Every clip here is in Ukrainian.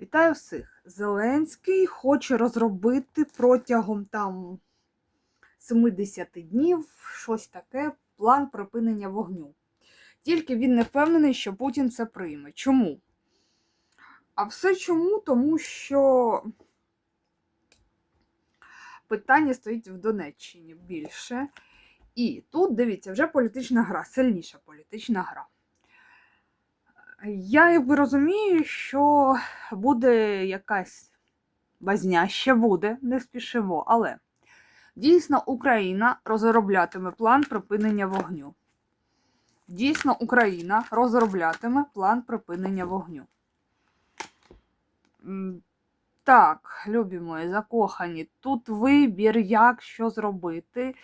Вітаю всіх! Зеленський хоче розробити протягом там 70 днів щось таке, план припинення вогню. Тільки він не впевнений, що Путін це прийме. Чому? А все чому? Тому що питання стоїть в Донеччині більше. І тут, дивіться, вже політична гра, сильніша політична гра. Я якби розумію, що буде якась базня, ще буде, не спішимо, але дійсно Україна розроблятиме план припинення вогню. Дійсно, Україна розроблятиме план припинення вогню. Так, любі мої, закохані, тут вибір, як що зробити,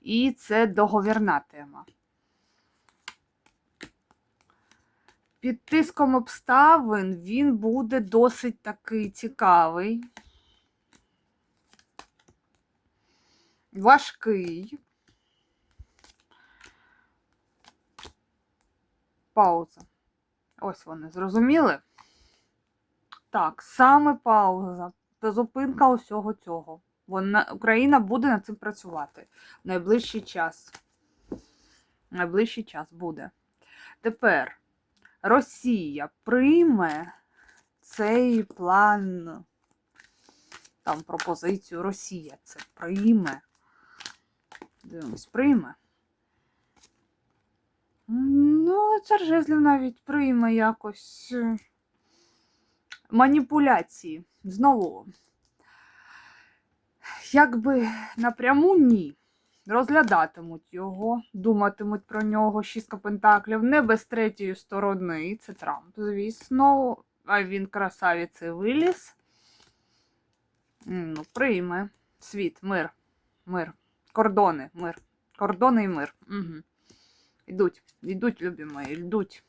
і це договірна тема. Під тиском обставин він буде досить такий цікавий, важкий. Пауза. Ось вони, зрозуміли? Так, саме пауза. Зупинка усього цього. Вона, Україна буде над цим працювати в найближчий час. Найближчий час буде. Тепер. Росія прийме цей план, там пропозицію Росія це прийме. Дивимось, прийме. Ну, цар жезлів навіть прийме якось е, маніпуляції. Знову. Якби напряму ні розглядатимуть його, думатимуть про нього шістка пентаклів, не без третьої сторони. Це Трамп, звісно. А він красавець і виліз. Ну, прийме. Світ, мир, мир, кордони, мир. Кордони і мир. Угу. Йдуть, йдуть, любі мої, йдуть.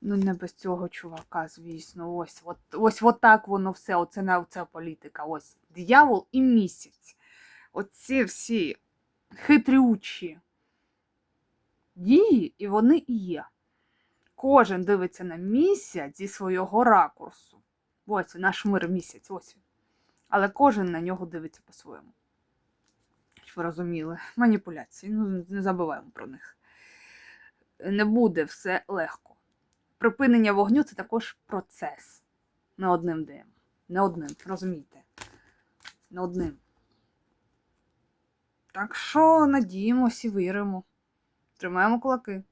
Ну, не без цього чувака, звісно. Ось от, ось, от воно все. Оце оце політика. Ось диявол і місяць оці всі хитрючі дії, і вони і є. Кожен дивиться на місяць зі свого ракурсу. Ось наш мир місяць, ось він. Але кожен на нього дивиться по-своєму. Ви розуміли, маніпуляції, ну не забуваємо про них. Не буде все легко. Припинення вогню це також процес. Не одним днем. Не одним, розумієте? Не одним. Так що надіємося і віримо. Тримаємо кулаки.